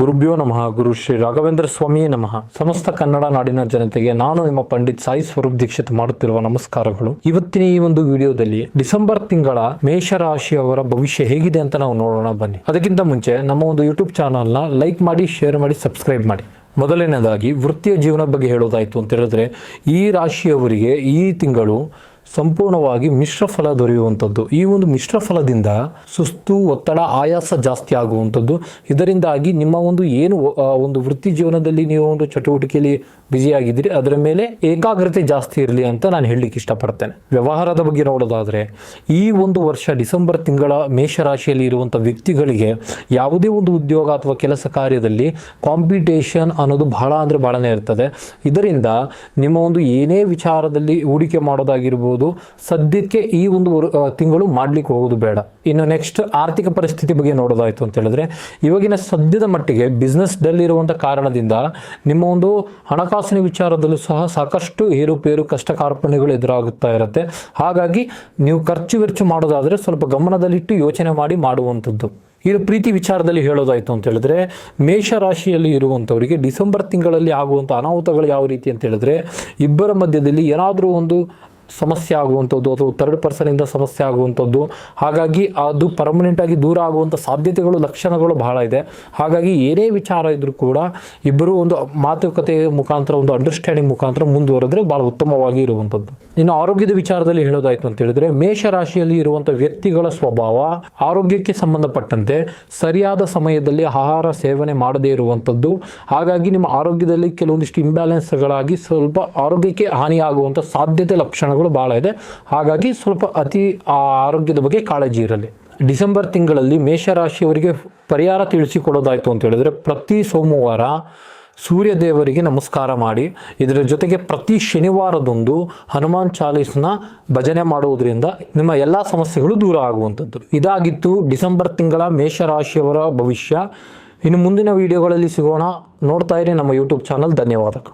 ಗುರುಭ್ಯೋ ನಮಃ, ಗುರು ಶ್ರೀ ರಾಘವೇಂದ್ರ ಸ್ವಾಮಿಯೇ ನಮಃ. ಸಮಸ್ತ ಕನ್ನಡ ನಾಡಿನ ಜನತೆಗೆ ನಾನು ನಿಮ್ಮ ಪಂಡಿತ್ ಸಾಯಿ ಸ್ವರೂಪ್ ದೀಕ್ಷಿತ್ ಮಾಡುತ್ತಿರುವ ನಮಸ್ಕಾರಗಳು. ಇವತ್ತಿನ ಈ ಒಂದು ವಿಡಿಯೋದಲ್ಲಿ ಡಿಸೆಂಬರ್ ತಿಂಗಳ ಮೇಷರಾಶಿಯವರ ಭವಿಷ್ಯ ಹೇಗಿದೆ ಅಂತ ನಾವು ನೋಡೋಣ, ಬನ್ನಿ. ಅದಕ್ಕಿಂತ ಮುಂಚೆ ನಮ್ಮ ಒಂದು ಯೂಟ್ಯೂಬ್ ಚಾನಲ್ನ ಲೈಕ್ ಮಾಡಿ, ಶೇರ್ ಮಾಡಿ, ಸಬ್ಸ್ಕ್ರೈಬ್ ಮಾಡಿ. ಮೊದಲನೇದಾಗಿ ವೃತ್ತಿಯ ಜೀವನ ಬಗ್ಗೆ ಹೇಳೋದಾಯಿತು ಅಂತ ಹೇಳಿದ್ರೆ, ಈ ರಾಶಿಯವರಿಗೆ ಈ ತಿಂಗಳು ಸಂಪೂರ್ಣವಾಗಿ ಮಿಶ್ರ ಫಲ ದೊರೆಯುವಂಥದ್ದು. ಈ ಒಂದು ಮಿಶ್ರ ಫಲದಿಂದ ಸುಸ್ತು, ಒತ್ತಡ, ಆಯಾಸ ಜಾಸ್ತಿ ಆಗುವಂಥದ್ದು. ಇದರಿಂದಾಗಿ ನಿಮ್ಮ ಒಂದು ಏನು ಒಂದು ವೃತ್ತಿ ಜೀವನದಲ್ಲಿ ನೀವು ಒಂದು ಚಟುವಟಿಕೆಯಲ್ಲಿ ಬ್ಯುಸಿಯಾಗಿದ್ದೀರಿ ಅದರ ಮೇಲೆ ಏಕಾಗ್ರತೆ ಜಾಸ್ತಿ ಇರಲಿ ಅಂತ ನಾನು ಹೇಳಲಿಕ್ಕೆ ಇಷ್ಟಪಡ್ತೇನೆ. ವ್ಯವಹಾರದ ಬಗ್ಗೆ ನೋಡೋದಾದರೆ, ಈ ಒಂದು ವರ್ಷ ಡಿಸೆಂಬರ್ ತಿಂಗಳ ಮೇಷರಾಶಿಯಲ್ಲಿ ಇರುವಂಥ ವ್ಯಕ್ತಿಗಳಿಗೆ ಯಾವುದೇ ಒಂದು ಉದ್ಯೋಗ ಅಥವಾ ಕೆಲಸ ಕಾರ್ಯದಲ್ಲಿ ಕಾಂಪಿಟೇಷನ್ ಅನ್ನೋದು ಬಹಳ ಅಂದರೆ ಬಹಳನೇ ಇರ್ತದೆ. ಇದರಿಂದ ನಿಮ್ಮ ಒಂದು ಏನೇ ವಿಚಾರದಲ್ಲಿ ಹೂಡಿಕೆ ಮಾಡೋದಾಗಿರ್ಬೋದು ಸದ್ಯಕ್ಕೆ ಈ ಒಂದು ತಿಂಗಳು ಮಾಡ್ಲಿಕ್ಕೆ ಹೋಗೋದು ಬೇಡ. ಇನ್ನು ನೆಕ್ಸ್ಟ್ ಆರ್ಥಿಕ ಪರಿಸ್ಥಿತಿ ಬಗ್ಗೆ ನೋಡೋದಾಯಿತು ಅಂತ ಹೇಳಿದ್ರೆ, ಇವಾಗಿನ ಸದ್ಯದ ಮಟ್ಟಿಗೆ ಬಿಸ್ನೆಸ್ ಡಲ್ ಇರುವಂಥ ಕಾರಣದಿಂದ ನಿಮ್ಮ ಒಂದು ಹಣಕಾಸಿನ ವಿಚಾರದಲ್ಲೂ ಸಹ ಸಾಕಷ್ಟು ಏರುಪೇರು ಕಷ್ಟ ಕಾರ್ಪಣ್ಯಗಳು ಎದುರಾಗುತ್ತಾ ಇರುತ್ತೆ. ಹಾಗಾಗಿ ನೀವು ಖರ್ಚು ವೆಚ್ಚು ಮಾಡೋದಾದರೆ ಸ್ವಲ್ಪ ಗಮನದಲ್ಲಿಟ್ಟು ಯೋಚನೆ ಮಾಡಿ ಮಾಡುವಂಥದ್ದು. ಇದು ಪ್ರೀತಿ ವಿಚಾರದಲ್ಲಿ ಹೇಳೋದಾಯಿತು ಅಂತ ಹೇಳಿದ್ರೆ, ಮೇಷರಾಶಿಯಲ್ಲಿ ಇರುವಂಥವರಿಗೆ ಡಿಸೆಂಬರ್ ತಿಂಗಳಲ್ಲಿ ಆಗುವಂಥ ಅನಾಹುತಗಳು ಯಾವ ರೀತಿ ಅಂತ ಹೇಳಿದ್ರೆ, ಇಬ್ಬರ ಮಧ್ಯದಲ್ಲಿ ಏನಾದರೂ ಒಂದು ಸಮಸ್ಯೆ ಆಗುವಂಥದ್ದು ಅಥವಾ ಥರ್ಡ್ ಪರ್ಸನಿಂದ ಸಮಸ್ಯೆ ಆಗುವಂಥದ್ದು. ಹಾಗಾಗಿ ಅದು ಪರ್ಮನೆಂಟ್ ಆಗಿ ದೂರ ಆಗುವಂಥ ಸಾಧ್ಯತೆಗಳು, ಲಕ್ಷಣಗಳು ಬಹಳ ಇದೆ. ಹಾಗಾಗಿ ಏನೇ ವಿಚಾರ ಇದ್ರೂ ಕೂಡ ಇಬ್ಬರು ಒಂದು ಮಾತುಕತೆ ಮುಖಾಂತರ, ಒಂದು ಅಂಡರ್ಸ್ಟ್ಯಾಂಡಿಂಗ್ ಮುಖಾಂತರ ಮುಂದುವರೆದ್ರೆ ಭಾಳ ಉತ್ತಮವಾಗಿ ಇರುವಂಥದ್ದು. ಇನ್ನು ಆರೋಗ್ಯದ ವಿಚಾರದಲ್ಲಿ ಹೇಳೋದಾಯ್ತು ಅಂತ ಹೇಳಿದ್ರೆ, ಮೇಷರಾಶಿಯಲ್ಲಿ ಇರುವಂಥ ವ್ಯಕ್ತಿಗಳ ಸ್ವಭಾವ ಆರೋಗ್ಯಕ್ಕೆ ಸಂಬಂಧಪಟ್ಟಂತೆ ಸರಿಯಾದ ಸಮಯದಲ್ಲಿ ಆಹಾರ ಸೇವನೆ ಮಾಡದೇ ಇರುವಂಥದ್ದು ಹಾಗಾಗಿ ನಿಮ್ಮ ಆರೋಗ್ಯದಲ್ಲಿ ಕೆಲವೊಂದಿಷ್ಟು ಇಂಬ್ಯಾಲೆನ್ಸ್ಗಳಾಗಿ ಸ್ವಲ್ಪ ಆರೋಗ್ಯಕ್ಕೆ ಹಾನಿಯಾಗುವಂಥ ಸಾಧ್ಯತೆ ಲಕ್ಷಣಗಳು ಬಹಳ ಇದೆ. ಹಾಗಾಗಿ ಸ್ವಲ್ಪ ಅತಿ ಆರೋಗ್ಯದ ಬಗ್ಗೆ ಕಾಳಜಿ ಇರಲಿ. ಡಿಸೆಂಬರ್ ತಿಂಗಳಲ್ಲಿ ಮೇಷರಾಶಿಯವರಿಗೆ ಪರಿಹಾರ ತಿಳಿಸಿಕೊಡೋದಾಯಿತು ಅಂತ ಹೇಳಿದ್ರೆ, ಪ್ರತಿ ಸೋಮವಾರ ಸೂರ್ಯ ದೇವರಿಗೆ ನಮಸ್ಕಾರ ಮಾಡಿ, ಇದರ ಜೊತೆಗೆ ಪ್ರತಿ ಶನಿವಾರದೊಂದು ಹನುಮಾನ್ ಚಾಲೀಸ್ನ ಭಜನೆ ಮಾಡುವುದರಿಂದ ನಿಮ್ಮ ಎಲ್ಲ ಸಮಸ್ಯೆಗಳು ದೂರ ಆಗುವಂಥದ್ದು. ಇದಾಗಿತ್ತು ಡಿಸೆಂಬರ್ ತಿಂಗಳ ಮೇಷರಾಶಿಯವರ ಭವಿಷ್ಯ. ಇನ್ನು ಮುಂದಿನ ವಿಡಿಯೋಗಳಲ್ಲಿ ಸಿಗೋಣ. ನೋಡ್ತಾ ಇರಿ ನಮ್ಮ ಯೂಟ್ಯೂಬ್ ಚಾನಲ್. ಧನ್ಯವಾದಗಳು.